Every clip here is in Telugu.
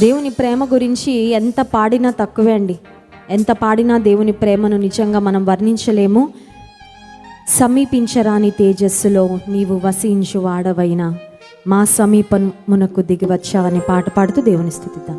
దేవుని ప్రేమ గురించి ఎంత పాడినా తక్కువే అండి. ఎంత పాడినా దేవుని ప్రేమను నిజంగా మనం వర్ణించలేము. సమీపించరాని తేజస్సులో నీవు వసించు వాడవైన మా సమీపమునకు దిగివచ్చా అనే పాట పాడుతూ దేవుని స్థుతిద్దాం.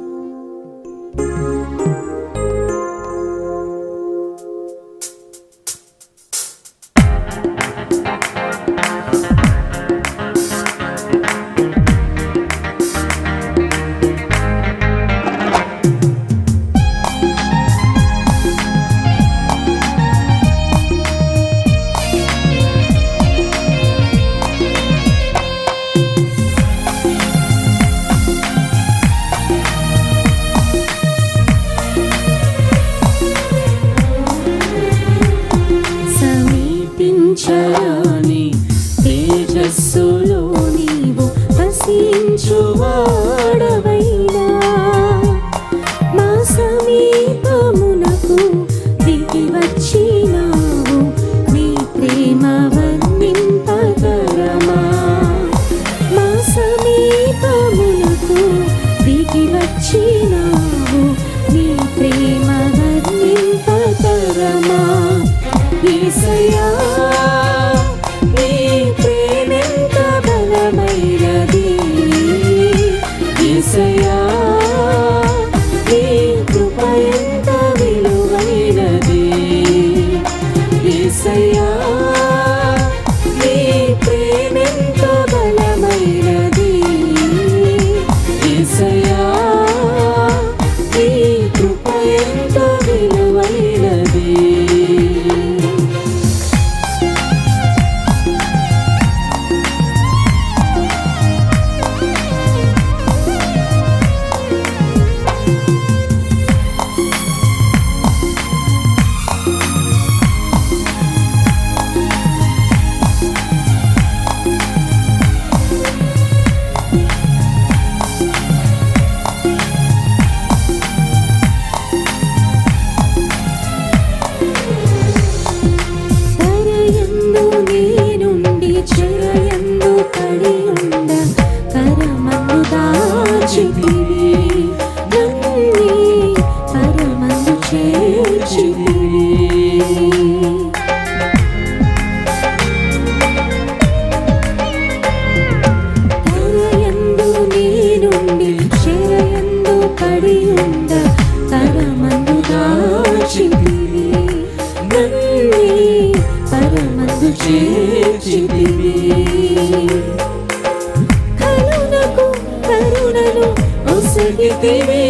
కరుణకు కరుణను ఒసగితివి.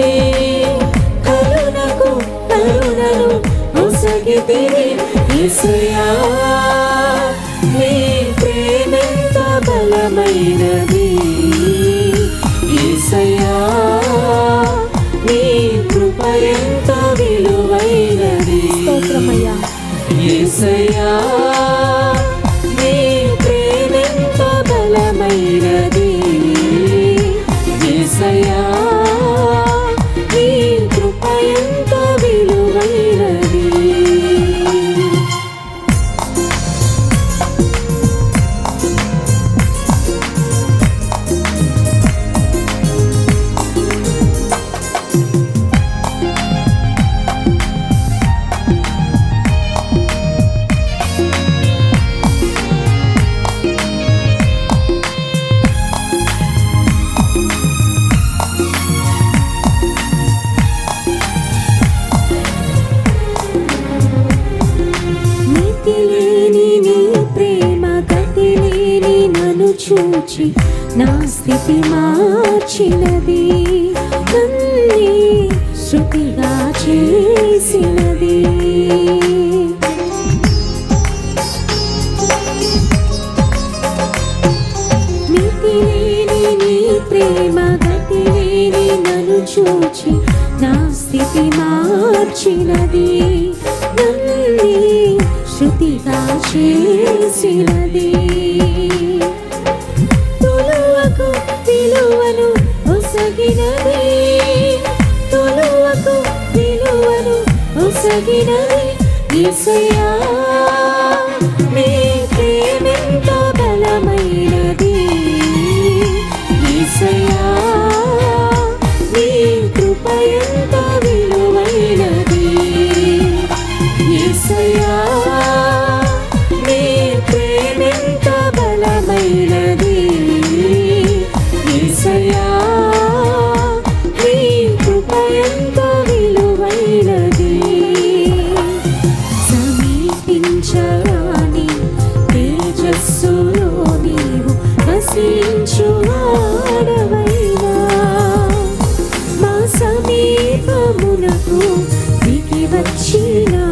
కరుణకు కరుణను ఒసగితివి యేసయ్యా నీ ప్రేమెంత బలమైనది. నన్ను చూచి నా స్థితి మార్చినది. నన్నే శృతిగా చేసినది. నీతి నీ ప్రేమ గతి నన్ను చూచి నా స్థితి మార్చినది. నన్నే శృతిగా చేసినది. ఒసగినది యేసయ్యా సమీపించరాని తేజస్సులో నీవు వసించువాడవైనా మా సమీపమునకు దిగి వచ్చినావు